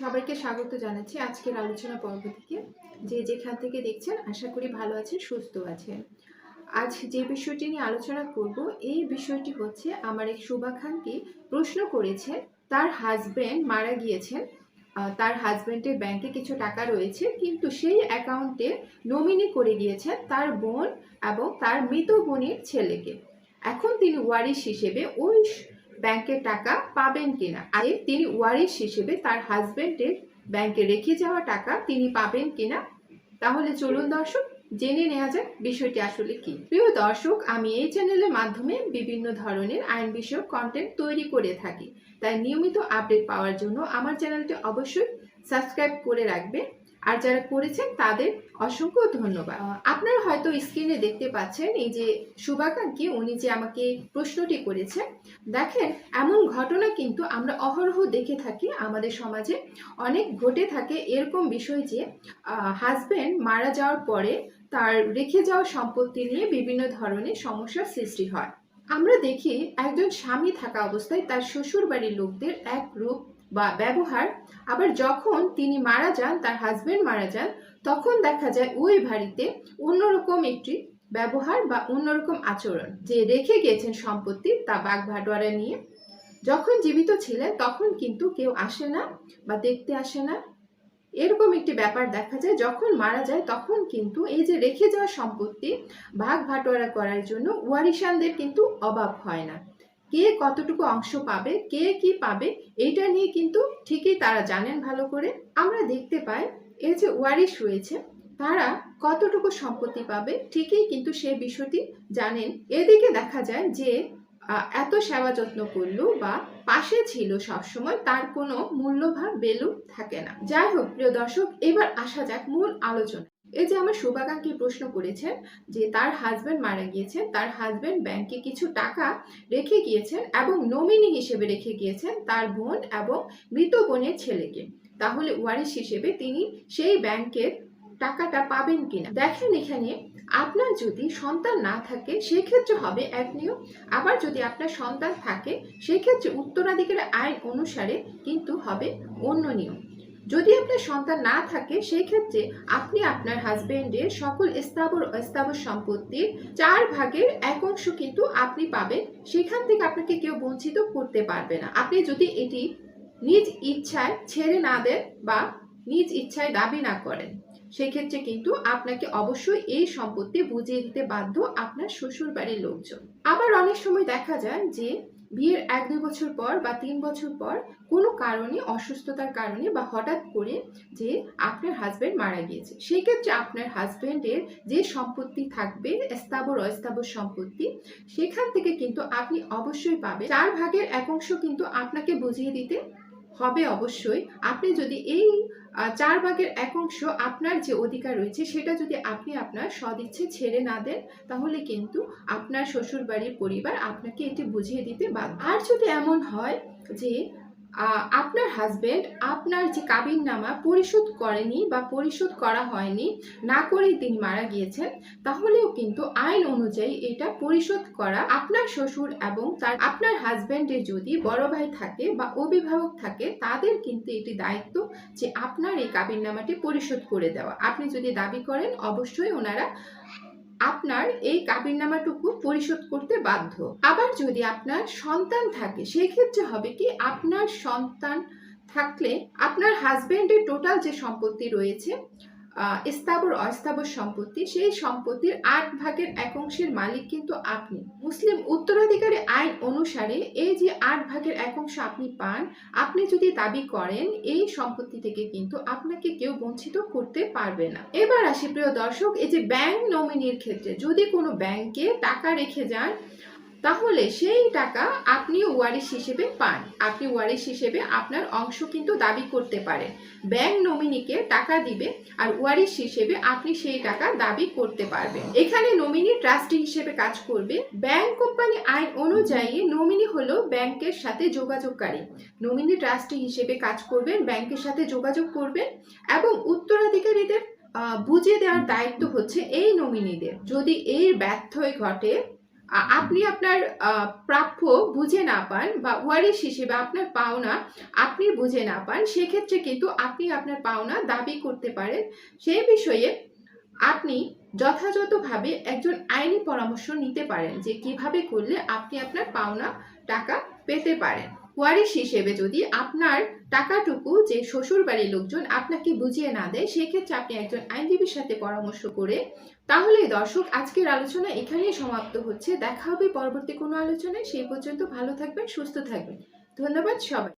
সবাইকে স্বাগত জানাচ্ছি আজকের আলোচনা পর্ব থেকে। যে যেখান থেকে দেখছেন, আশা করি ভালো আছেন, সুস্থ আছেন। আজ যে বিষয়টি নিয়ে আলোচনা করব, এই বিষয়টি হচ্ছে, আমার এক শুভাকাঙ্ক্ষী প্রশ্ন করেছে, তার হাজবেন্ড মারা গিয়েছেন। তার হাজবেন্ডের ব্যাংকে কিছু টাকা রয়েছে, কিন্তু সেই অ্যাকাউন্টে নমিনি করে গিয়েছেন তার বোন এবং তার মৃত বোনের ছেলেকে। এখন তিনি ওয়ারিশ হিসেবে ওই ব্যাংকের টাকা পাবেন কিনা। আর, তিনি ওয়ারিশ হিসেবে তার হাজবেন্ডের ব্যাংকে রেখে যাওয়া টাকা তিনি পাবেন কিনা? তাহলে চলুন দর্শক, জেনে নেওয়া যাক বিষয়টি আসলে কি। প্রিয় দর্শক, আমি এই চ্যানেলের মাধ্যমে বিভিন্ন ধরনের আইন বিষয়ক কন্টেন্ট তৈরি করে থাকি। তাই নিয়মিত আপডেট পাওয়ার জন্য আমার চ্যানেলটি অবশ্যই সাবস্ক্রাইব করে রাখবেন। আর যারা করেছেন তাদের অসংখ্য ধন্যবাদ। আপনারা হয়তো স্ক্রিনে দেখতে পাচ্ছেন এই যে শুভাকাঙ্ক্ষী উনি যে আমাকে প্রশ্নটি করেছেন। দেখেন এমন ঘটনা কিন্তু আমরা অহরহ দেখে থাকি আমাদের সমাজে অনেক ঘটে থাকে এরকম বিষয় যে হাজবেন্ড মারা যাওয়ার পরে তার রেখে যাওয়া সম্পত্তি নিয়ে বিভিন্ন ধরনের সমস্যার সৃষ্টি হয়। আমরা দেখি একজন স্বামী থাকা অবস্থায় তার শ্বশুর বাড়ির লোকদের এক রূপ বা ব্যবহার, আবার যখন তিনি মারা যান, তার হাজবেন্ড মারা যান, তখন দেখা যায় ওই বাড়িতে অন্যরকম একটি ব্যবহার বা অন্যরকম আচরণ। যে রেখে গেছেন সম্পত্তি তা বাঘ ভাটোয়ারা নিয়ে। যখন জীবিত ছিলেন, তখন কিন্তু কেউ আসে না বা দেখতে আসে না। এরকম একটি ব্যাপার দেখা যায়। যখন মারা যায়, তখন কিন্তু এই যে রেখে যাওয়া সম্পত্তি ভাগ ভাটোয়ারা করার জন্য ওয়ারিশানদের কিন্তু অভাব হয় না। কে কতটুকু অংশ পাবে, কে কি পাবে, এইটা নিয়ে কিন্তু ঠিকই তারা জানেন ভালো করে। আমরা দেখতে পাই, এই যে ওয়ারিশ রয়েছে, তারা কতটুকু সম্পত্তি পাবে, ঠিকই কিন্তু সে বিষয়টি জানেন। এদিকে দেখা যায় যে এত সেবা যত্ন করল বা পাশে ছিল সবসময়, তার কোনো মূল্যভাব বেলু থাকে না। যাই হোক, প্রিয় দর্শক, এবার আসা যাক মূল আলোচনা এই যে আমার শুভাকাঙ্ক্ষী প্রশ্ন করেছেন যে তার হাজবেন্ড মারা গিয়েছেন, তার হাজবেন্ড ব্যাংকে কিছু টাকা রেখে গিয়েছেন এবং নমিনি হিসেবে রেখে গিয়েছেন তার বোন এবং মৃত বোনের ছেলেকে। তাহলে ওয়ারিশ হিসেবে তিনি সেই ব্যাংকের টাকাটা পাবেন কিনা? দেখেন এখানে, আপনার যদি সন্তান না থাকে, সেক্ষেত্রে হবে এক নিয়ম। আবার যদি আপনার সন্তান থাকে, সেক্ষেত্রে উত্তরাধিকার আইন অনুসারে কিন্তু হবে অন্য নিয়ম। যদি আপনার সন্তান না থাকে সেই ক্ষেত্রে আপনি আপনার হাজবেন্ডের সকল স্থাবর অস্থাবর সম্পত্তির চার ভাগের এক অংশ কিন্তু আপনি পাবেন। সেখান থেকে আপনাকে কেউ বঞ্চিত করতে পারবে না। আপনি যদি এটি নিজ ইচ্ছায় ছেড়ে না দেন বা নিজ ইচ্ছায় দাবি না করেন, সেক্ষেত্রে কিন্তু আপনাকে অবশ্যই এই সম্পত্তি বুঝিয়ে দিতে বাধ্য আপনার শ্বশুর বাড়ির লোকজন। আবার অনেক সময় দেখা যায় যে বিয়ের এক দুই বছর পর বা তিন বছর পর কোনো কারণে, অসুস্থতার কারণে বা হঠাৎ করে যে আপনার হাজব্যান্ড মারা গিয়েছে। সেই ক্ষেত্রে আপনার হাজব্যান্ডের যে সম্পত্তি থাকবে, স্থাবর, অস্থাবর সম্পত্তি, সেখান থেকে কিন্তু আপনি অবশ্যই পাবেন। চার ভাগের এক অংশ কিন্তু আপনাকে বুঝিয়ে দিতে হবে অবশ্যই। আপনি যদি এই চার ভাগের এক অংশ আপনার যে অধিকার রয়েছে, সেটা যদি আপনি আপনার সদিচ্ছে ছেড়ে না দেন, তাহলে কিন্তু আপনার শ্বশুর বাড়ির পরিবার আপনাকে এটি বুঝিয়ে দিতে বাধ্য। আর যদি এমন হয় যে আপনার হাজবেন্ড আপনার যে কাবিন নামা পরিশোধ করেনি বা পরিশোধ করা হয়নি, না করেই তিনি মারা গিয়েছেন, তাহলেও কিন্তু আইন অনুযায়ী এটা পরিশোধ করা আপনার শ্বশুর এবং তার, আপনার হাজবেন্ডের যদি বড় ভাই থাকে বা অভিভাবক থাকে, তাদের কিন্তু এটি দায়িত্ব যে আপনার এই কাবিননামাটি পরিশোধ করে দেওয়া। আপনি যদি দাবি করেন, অবশ্যই ওনারা আপনার এই কাবিননামাটুকু পরিশোধ করতে বাধ্য। আবার যদি আপনার সন্তান থাকে সেই ক্ষেত্রে হবে কি আপনার সন্তান থাকলে আপনার হাজবেন্ডের টোটাল যে সম্পত্তি রয়েছে স্থাবর অস্থাবর সম্পত্তি, সেই সম্পত্তির আট ভাগের এক অংশের মালিক কিন্তু আপনি। মুসলিম উত্তরাধিকারী আইন অনুসারে এই যে আট ভাগের এক অংশ আপনি পান, আপনি যদি দাবি করেন, এই সম্পত্তি থেকে কিন্তু আপনাকে কেউ বঞ্চিত করতে পারবে না। এবার আসি প্রিয় দর্শক, এই যে ব্যাংক নমিনির ক্ষেত্রে, যদি কোনো ব্যাংকে টাকা রেখে যান তাহলে সেই টাকা আপনি ওয়ারিশ হিসেবে পান। আপনি ওয়ারিশ হিসেবে আপনার অংশ কিন্তু দাবি করতে পারেন। ব্যাংক নমিনিকে টাকা দিবে আর ওয়ারিশ হিসেবে আপনি সেই টাকা দাবি করতে পারবেন। এখানে নমিনি ট্রাস্টি হিসেবে কাজ করবে। ব্যাংক কোম্পানি আইন অনুযায়ী নমিনি হলো ব্যাংকের সাথে যোগাযোগকারী। নমিনি ট্রাস্টি হিসেবে কাজ করবেন, ব্যাংকের সাথে যোগাযোগ করবেন এবং উত্তরাধিকারীদের বুঝিয়ে দেওয়ার দায়িত্ব হচ্ছে এই নমিনিদের। যদি এর ব্যর্থই ঘটে আপনি আপনার প্রাপ্য বুঝে না পান বা ওয়ারিশ হিসেবে আপনার পাওনা আপনি বুঝে না পান, সেক্ষেত্রে কিন্তু আপনি আপনার পাওনা দাবি করতে পারেন। সেই বিষয়ে আপনি যথাযথভাবে একজন আইনি পরামর্শ নিতে পারেন যে কীভাবে করলে আপনি আপনার পাওনা টাকা পেতে পারেন। ওয়ারিশ হিসেবে যদি আপনার টাকাটুকু যে শ্বশুর বাড়ির লোকজন আপনাকে বুঝিয়ে না দেয়, সেক্ষেত্রে আপনি একজন আইনজীবীর সাথে পরামর্শ করে, তাহলে দর্শক আজকের আলোচনা এখানেই সমাপ্ত হচ্ছে। দেখা হবে পরবর্তী কোনো আলোচনায়। সেই পর্যন্ত ভালো থাকবেন, সুস্থ থাকবেন। ধন্যবাদ সবাই।